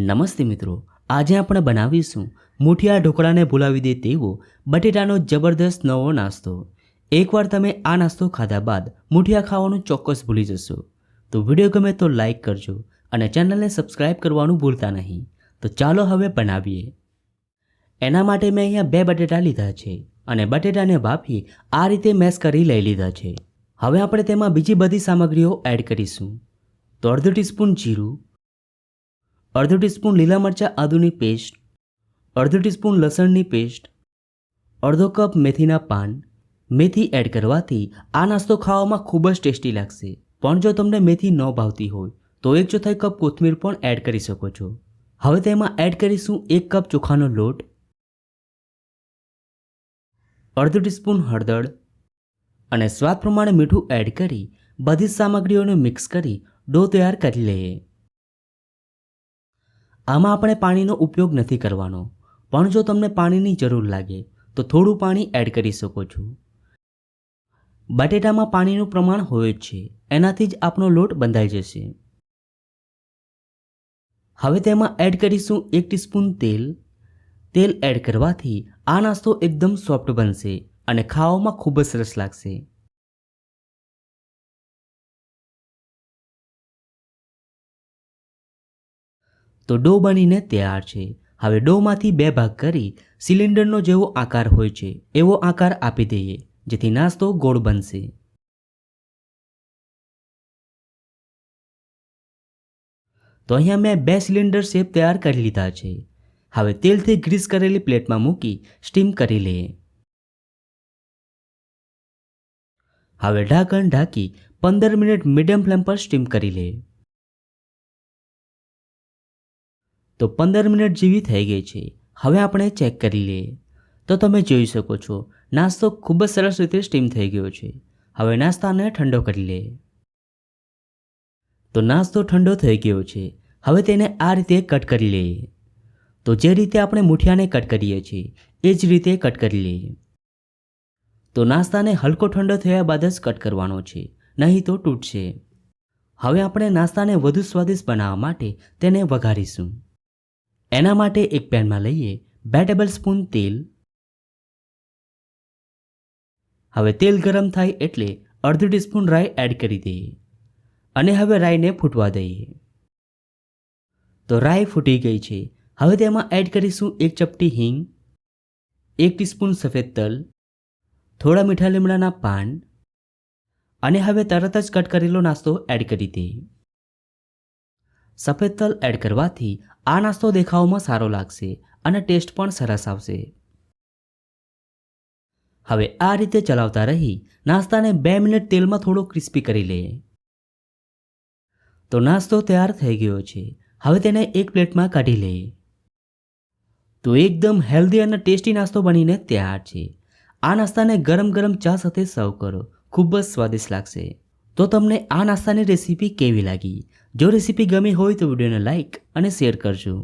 નમસ્તે મિત્રો, આજે આપણે બનાવીશું મુઠિયા ઢોકળાને ભૂલાવી દે તેવો બટેટાનો જબરદસ્ત નવો નાસ્તો. એકવાર તમે આ નાસ્તો ખાધા બાદ મુઠિયા ખાવાનું ચોક્કસ ભૂલી જશો. તો વીડિયો ગમે તો લાઈક કરજો અને ચેનલને સબસ્ક્રાઈબ કરવાનું ભૂલતા નહીં. તો ચાલો હવે બનાવીએ. એના માટે મેં અહીંયા બે બટેટા લીધા છે અને બટેટાને બાફી આ રીતે મેશ કરી લઈ લીધા છે. હવે આપણે તેમાં બીજી બધી સામગ્રીઓ એડ કરીશું. તો અડધો ટીસ્પૂન જીરું અડધો ટીસ્પૂન લીલા મરચાં આદુની પેસ્ટ, અડધો ટીસ્પૂન લસણની પેસ્ટ, અડધો કપ મેથીના પાન. મેથી એડ કરવાથી આ નાસ્તો ખાવામાં ખૂબ જ ટેસ્ટી લાગશે. પણ જો તમને મેથી ન ભાવતી હોય, તો એક ચોથાઈ કપ કોથમીર પણ એડ કરી શકો છો. હવે તેમાં એડ કરીશું એક કપ ચોખાનો લોટ, અડધો ટીસ્પૂન હળદર અને સ્વાદ પ્રમાણે મીઠું એડ કરી બધી સામગ્રીઓને મિક્સ કરી ડો તૈયાર કરી લઈએ. આમાં આપણે પાણીનો ઉપયોગ નથી કરવાનો. પણ જો તમને પાણીની જરૂર લાગે, તો થોડું પાણી એડ કરી શકો છો. બટેટામાં પાણીનું પ્રમાણ હોય જ છે. એનાથી જ આપણો લોટ બંધાઈ જશે. હવે તેમાં એડ કરીશું એક ટીસ્પૂન તેલ. તેલ એડ કરવાથી આ નાસ્તો એકદમ સોફ્ટ બનશે અને ખાવામાં ખૂબ જ સરસ લાગશે. તો ડો બનીને તૈયાર છે. હવે ડોમાંથી બે ભાગ કરી સિલિન્ડરનો જેવો આકાર હોય છે, એવો આકાર આપી દઈએ, જેથી નાસ્તો ગોળ બનશે. તો અહીંયા મેં બે સિલિન્ડર શેપ તૈયાર કરી લીધા છે. હવે તેલથી ગ્રીસ કરેલી પ્લેટમાં મૂકી સ્ટીમ કરી લઈએ. હવે ઢાંકણ ઢાંકી પંદર મિનિટ મીડિયમ ફ્લેમ પર સ્ટીમ કરી લઈએ. તો પંદર મિનિટ જેવી થઈ ગઈ છે. હવે આપણે ચેક કરી લઈએ. તો તમે જોઈ શકો છો, નાસ્તો ખૂબ જ સરસ રીતે સ્ટીમ થઈ ગયો છે. હવે નાસ્તાને ઠંડો કરી લઈએ. તો નાસ્તો ઠંડો થઈ ગયો છે. હવે તેને આ રીતે કટ કરી લઈએ. તો જે રીતે આપણે મુઠિયાને કટ કરીએ છીએ, એ જ રીતે કટ કરી લઈએ. તો નાસ્તાને હલકો ઠંડો થયા બાદ જ કટ કરવાનો છે, નહીં તો તૂટશે. હવે આપણે નાસ્તાને વધુ સ્વાદિષ્ટ બનાવવા માટે તેને વઘારીશું. એના માટે એક પેનમાં લઈએ બે ટેબલ સ્પૂન તેલ. હવે તેલ ગરમ થાય એટલે અડધી ટીસ્પૂન રાઈ એડ કરી દઈએ અને હવે રાઈને ફૂટવા દઈએ. તો રાઈ ફૂટી ગઈ છે. હવે તેમાં એડ કરીશું એક ચપટી હિંગ, એક ટીસ્પૂન સફેદ તલ, થોડા મીઠા લીમડાના પાન અને હવે તરત જ કટ કરેલો નાસ્તો એડ કરી દઈએ. સફેદ તલ એડ કરવાથી આ નાસ્તો દેખાવમાં સારો લાગશે અને ટેસ્ટ પણ સરસ આવશે. હવે આ રીતે ચલાવતા રહી નાસ્તાને બે મિનિટ તેલમાં થોડો ક્રિસ્પી કરી લઈએ તો નાસ્તો તૈયાર થઈ ગયો છે. હવે તેને એક પ્લેટમાં કાઢી લઈએ તો એકદમ હેલ્ધી અને ટેસ્ટી નાસ્તો બનીને તૈયાર છે. આ નાસ્તાને ગરમ ગરમ ચા સાથે સર્વ કરો. ખૂબ જ સ્વાદિષ્ટ લાગશે. તો તમને આ નાસ્તાની રેસીપી કેવી લાગી? જો રેસીપી ગમી હોય તો વિડીયોને લાઇક અને શેર કરજો.